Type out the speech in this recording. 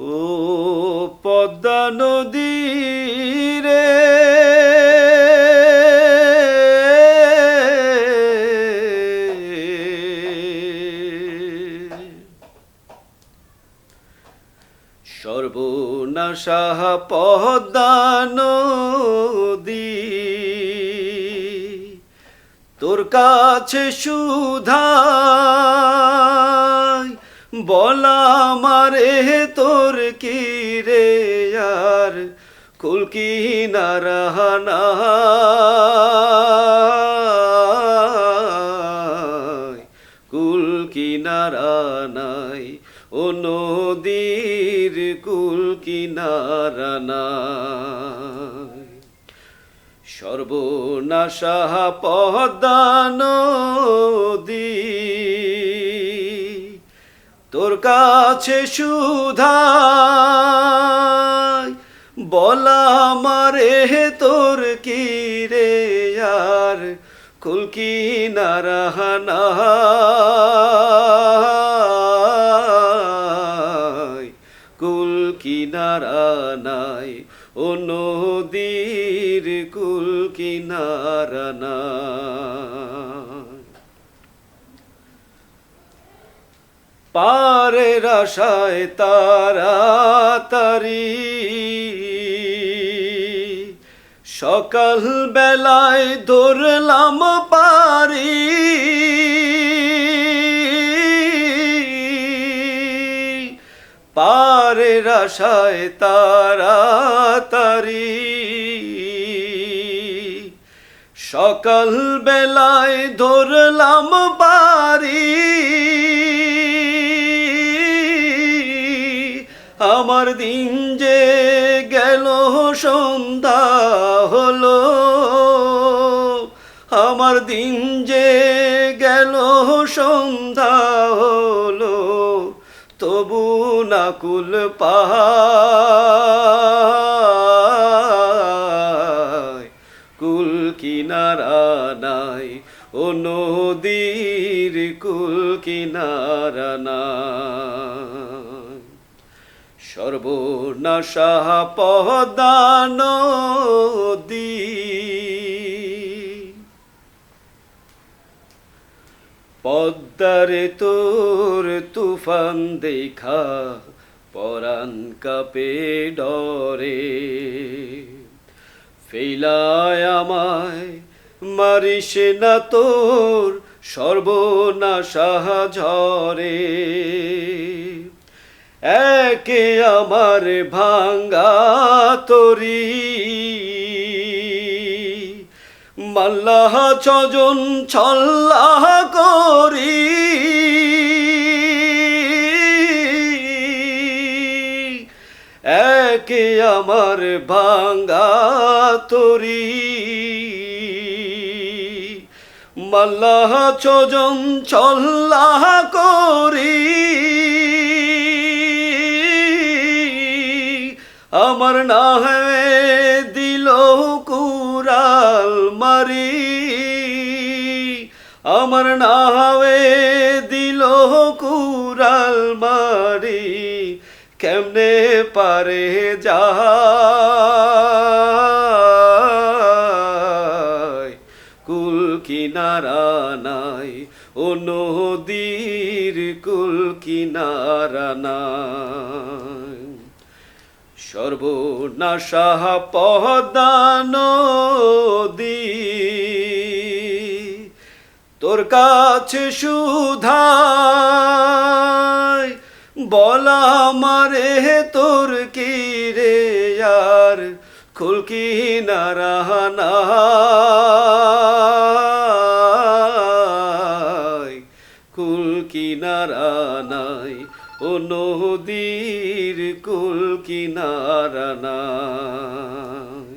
ও পদ্মা নদী রে। সর্বনাশা পদ্মা তোর কাছে সুধাই বলা মারে তোর কি রে আর? কুলকি নারাহানা কুল কিনারা নাই? ও নদীর কুল কিনারা নাই? সর্বনাশা পদ্মা নদী তোর কাছে সুধাই, বলা মারে তোর কি রে আর? কুলকি নারাহানা কুল কিনারা ও নদীর কুল কিনারা পারের আশায় তাড়াতাড়ি। সকাল বেলায় ধরলাম পারি পারের আশায় তাড়াতাড়ি। সকাল বেলায় ধরলাম বাড়ি। আমার দিন যে গেল, সন্ধ্যা হলো। আমার দিন যে গেল, সন্ধ্যা হলো। তবু নাকুল পাহায় কুল কিনারা নাই, ও নদীর কুল কিনারা নাই। সর্বনাশা পদা নদী পদ্মারে তোর তুফান দেখা, পরাণ কাপে ডরে। ফেলায় আমায়, মারিস না তোর সর্বনাশা ঝরে। একে আমার ভাঙ্গা তরি। মাল্লাহ ছজন ছল্লাহ করি। একে আমার ভাঙ্গা তরি। মাল্লাহ ছজন ছল্লাহ মারি, আমার না দিল কুরাল মারি, কেমনে পারে যা কুল কিনারা নাই, ও নদীর কুল কিনারা নাই। সর্বনাশা পদ্মা নদী তোর কাছে সুধাই বলা মারে, তোর কি রে আর খুলকি নারাহানা কুল কিনারা নাই ও নদীর কুল কিনারা নাই